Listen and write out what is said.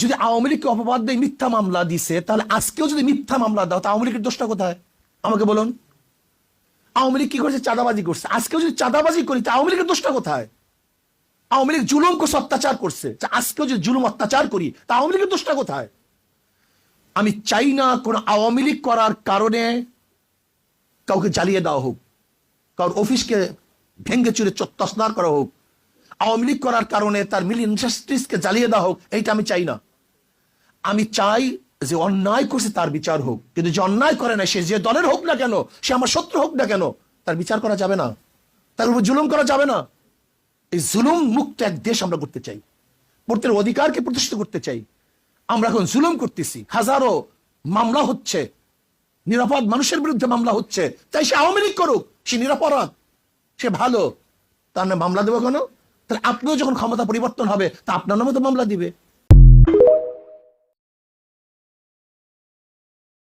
যদি আওয়ামী লীগকে অপবাদ দিয়ে, মিথ্যা মামলা দিছে, তাহলে আজকেও যদি মিথ্যা মামলা দাও তা আওয়ামী লীগের দোষটা কোথায়? আমাকে বলুন। আওয়ামী লীগ কি করছে? চাঁদাবাজি করছে। আজকেও যদি চাঁদাবাজি করি, তা আওয়ামী লীগের দোষটা কোথায়? আওয়ামী লীগ জুলুম করছে, অত্যাচার করছে। আজকেও যদি জুলুম, অত্যাচার করি, তা আওয়ামী লীগের দোষটা কোথায়? আমি চাই না কোন আওয়ামী লীগ করার কারণে কাউকে জ্বালিয়ে দেওয়া হোক, কারোর অফিসকে ভেঙ্গে চুরে তসনার করা হোক আওয়ামী লীগ করার কারণে তার মিল ইন্ডাস্ট্রিজকে জ্বালিয়ে দেওয়া হোক, এইটা আমি চাই না। আমি চাই যে অন্যায় করছে তার বিচার হোক। কিন্তু যে অন্যায় করে না সে যে দলের হোক না কেন, সে আমার শত্রু হোক না কেন, তার বিচার করা যাবে না। তার উপর জুলুম করা যাবে না। এই জুলুম মুক্ত এক দেশ আমরা করতে চাই। প্রত্যেক অধিকারকে প্রতিষ্ঠিত করতে চাই। আমরা এখন জুলুম করতেছি। হাজারো মামলা হচ্ছে। নিরাপদ মানুষের বিরুদ্ধে মামলা হচ্ছে। তাই সে আওয়ামী লীগ করুক, সে নিরাপরাধ, সে ভালো। তার নামে মামলা দেবো কেন? তাহলে আপনিও যখন ক্ষমতা পরিবর্তন হবে তা আপনার নামে তো মামলা দিবে।